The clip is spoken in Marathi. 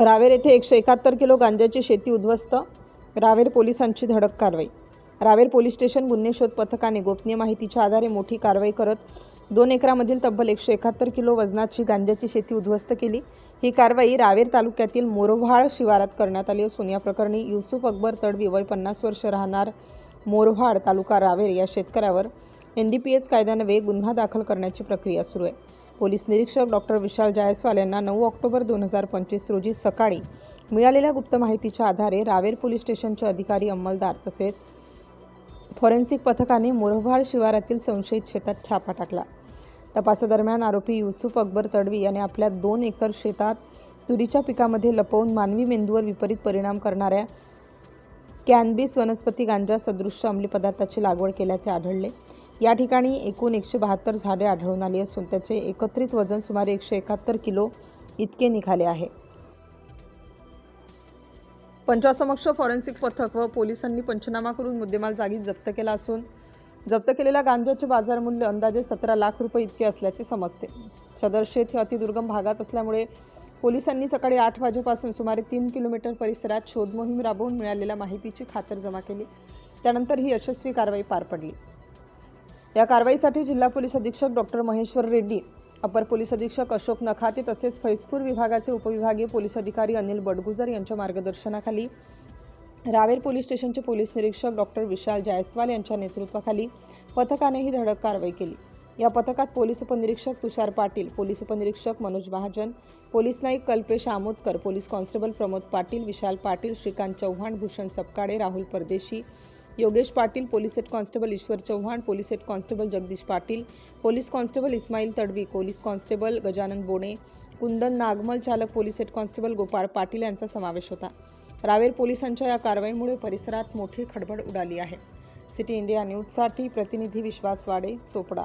रावेर येथे एकशे एकाहत्तर किलो गांजाची शेती उद्ध्वस्त. रावेर पोलिसांची धडक कारवाई. रावेर पोलीस स्टेशन गुन्हे शोध पथकाने गोपनीय माहितीच्या आधारे मोठी कारवाई करत दोन एकरामधील तब्बल एकशे एकाहत्तर किलो वजनाची गांजाची शेती उद्ध्वस्त केली. ही कारवाई रावेर तालुक्यातील मोरव्हाळ शिवारात करण्यात आली असून या प्रकरणी युसुफ अकबर तडवी वय पन्नास वर्ष राहणार मोरव्हाळ तालुका रावेर या शेतकऱ्यावर एन डी पी एस कायद्यानवे गुन्हा दाखल करण्याची प्रक्रिया सुरू आहे. पोलीस निरीक्षक डॉक्टर विशाल जायस्वाल यांना नऊ ऑक्टोबर दोन हजार पंचवीस रोजी सकाळी मिळालेल्या गुप्त माहितीच्या आधारे रावेर पोलीस स्टेशनचे अधिकारी अंमलदार तसेच फॉरेन्सिक पथकाने मोरभाड शिवारातील संशयित शेतात छापा टाकला. तपासादरम्यान आरोपी युसुफ अकबर तडवी याने आपल्या दोन एकर शेतात तुरीच्या पिकामध्ये लपवून मानवी मेंदूवर विपरीत परिणाम करणाऱ्या कॅनबिस वनस्पती गांजा सदृश्य अंमली पदार्थाची लागवड केल्याचे आढळले. या ठिकाणी एकूण एकशे बहात्तर झाडे आढळून आली असून त्याचे एकत्रित वजन सुमारे एकशे एकाहत्तर किलो इतके निघाले आहे. पंचासमक्ष फॉरेन्सिक पथक व पोलिसांनी पंचनामा करून मुद्देमाल जागी जप्त केला असून जप्त केलेल्या गांजाचे बाजारमूल्य अंदाजे सतरा लाख रुपये इतके असल्याचे समजते. सदर शेत हे अतिदुर्गम भागात असल्यामुळे पोलिसांनी सकाळी आठ वाजेपासून सुमारे तीन किलोमीटर परिसरात शोधमोहीम राबवून मिळालेल्या माहितीची खातरजमा केली. त्यानंतर ही यशस्वी कारवाई पार पडली. या कारवाईसाठी जिल्हा पोलीस अधीक्षक डॉक्टर महेश्वर रेड्डी अपर पोलीस अधीक्षक अशोक नखाते तसेच फैजपूर विभागाचे उपविभागीय पोलीस अधिकारी अनिल बडगुजर यांच्या मार्गदर्शनाखाली रावेर पोलीस स्टेशनचे पोलीस निरीक्षक डॉक्टर विशाल जायस्वाल यांच्या नेतृत्वाखाली पथकाने ही धडक कारवाई केली. या पथकात पोलीस उपनिरीक्षक तुषार पाटील पोलीस उपनिरीक्षक Manoj Mahajan police Naik Kalpesh Amodkar police constable Pramod Patil Vishal Patil Shrikant Chavan Bhushan Sapkale Rahul Pardeshi Yogesh Patil police head constable Ishwar Chavan police head constable Jagdish Patil police constable Ismail Tadvi police constable Gajanan Bone Kundan Nagmal चालक police head constable Gopal Patil यांचा समावेश होता. रावेर पोलिसांच्या या कारवाईमुळे परिसरात मोठी खडबड उडाली आहे. सिटी इंडिया न्यूजसाठी प्रतिनिधी विश्वास वाडे चोपडा.